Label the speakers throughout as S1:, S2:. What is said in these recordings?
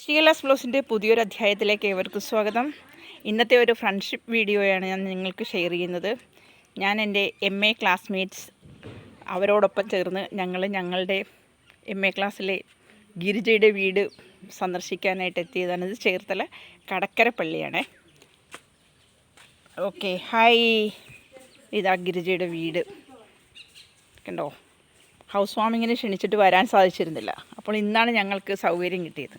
S1: Silas ബ്ലോസിന്റെ പുതിയൊരു അധ്യായത്തിലേക്ക് ഏവർക്കും സ്വാഗതം. ഇന്നത്തെ ഒരു ഫ്രണ്ട്ഷിപ്പ് വീഡിയോയാണ് ഞാൻ നിങ്ങൾക്ക് ഷെയർ ചെയ്യുന്നത്. ഞാൻ എന്റെ എം എ ക്ലാസ്മേറ്റ്സ് അവരോടൊപ്പം ചേർന്ന് ഞങ്ങൾ ഞങ്ങളുടെ എം എ ക്ലാസ്സിലെ ഗിരിജയുടെ വീട് സന്ദർശിക്കാനായിട്ട് എത്തിയതാണ്. ഇത് ചേർത്തല കടക്കര പള്ളിയാണേ. ഓക്കെ ഹായ് ഇതാ ഗിരിജയുടെ വീട്. കണ്ടോ? ഹൗസ് വാമിങ്ങിന് ക്ഷണിച്ചിട്ട് വരാൻ സാധിച്ചിരുന്നില്ല. അപ്പോൾ ഇന്നാണ് ഞങ്ങൾക്ക് സൗകര്യം കിട്ടിയത്.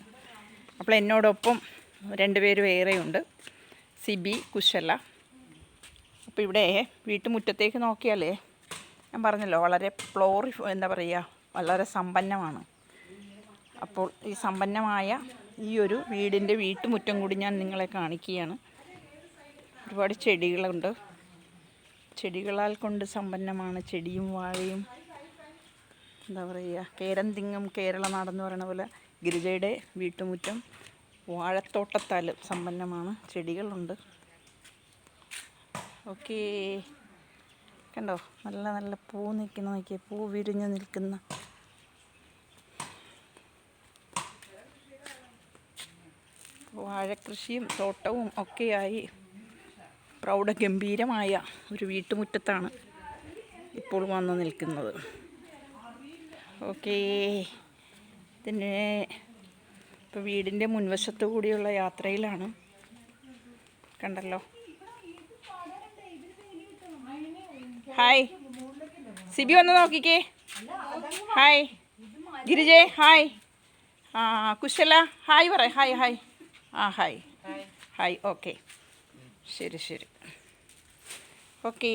S1: അപ്പോൾ എന്നോടൊപ്പം രണ്ടുപേര് വേറെയുണ്ട് സിബി കുശല. അപ്പോൾ ഇവിടെ വീട്ടുമുറ്റത്തേക്ക് നോക്കിയാലേ ഞാൻ പറഞ്ഞല്ലോ വളരെ ഫ്ലോറി എന്താ പറയുക വളരെ സമ്പന്നമാണ്. അപ്പോൾ ഈ സമ്പന്നമായ ഈ ഒരു വീടിന്റെ വീട്ടുമുറ്റം കൂടി ഞാൻ നിങ്ങളെ കാണിക്കുകയാണ്. ഒരുപാട് ചെടികളുണ്ട്. ചെടികളാൽ കൊണ്ട് സമ്പന്നമാണ്. ചെടിയും വാഴയും എന്താ പറയുക കേരന്തിങ്ങും കേരള നാടെന്ന് പറയുന്ന പോലെ ഗിരിജയുടെ വീട്ടുമുറ്റം വാഴത്തോട്ടത്താൽ സമ്പന്നമാണ്. ചെടികളുണ്ട്. ഓക്കേ. കണ്ടോ? നല്ല നല്ല പൂ നിൽക്കുന്ന നോക്കിയ പൂ വിരിഞ്ഞു നിൽക്കുന്ന. വാഴക്കൃഷിയും തോട്ടവും ഒക്കെയായി പ്രൗഢഗംഭീരമായ ഒരു വീട്ടുമുറ്റത്താണ് ഇപ്പോൾ വന്നു നിൽക്കുന്നത്. ഓക്കേ. ഇതിന്റെ ഇപ്പോൾ വീടിന്റെ മുൻവശത്തു കൂടിയുള്ള യാത്രയിലാണ്. കണ്ടല്ലോ. ഹായ് സിബി വന്ന് നോക്കിക്കേ. ഹായ് ഗിരിജെ ഹായ് ആ കുശല ഹായ് പറ ഹായ് ഹായ് ആ ഹായ് ഹായ് ഓക്കെ ശരി ശരി. ഓക്കേ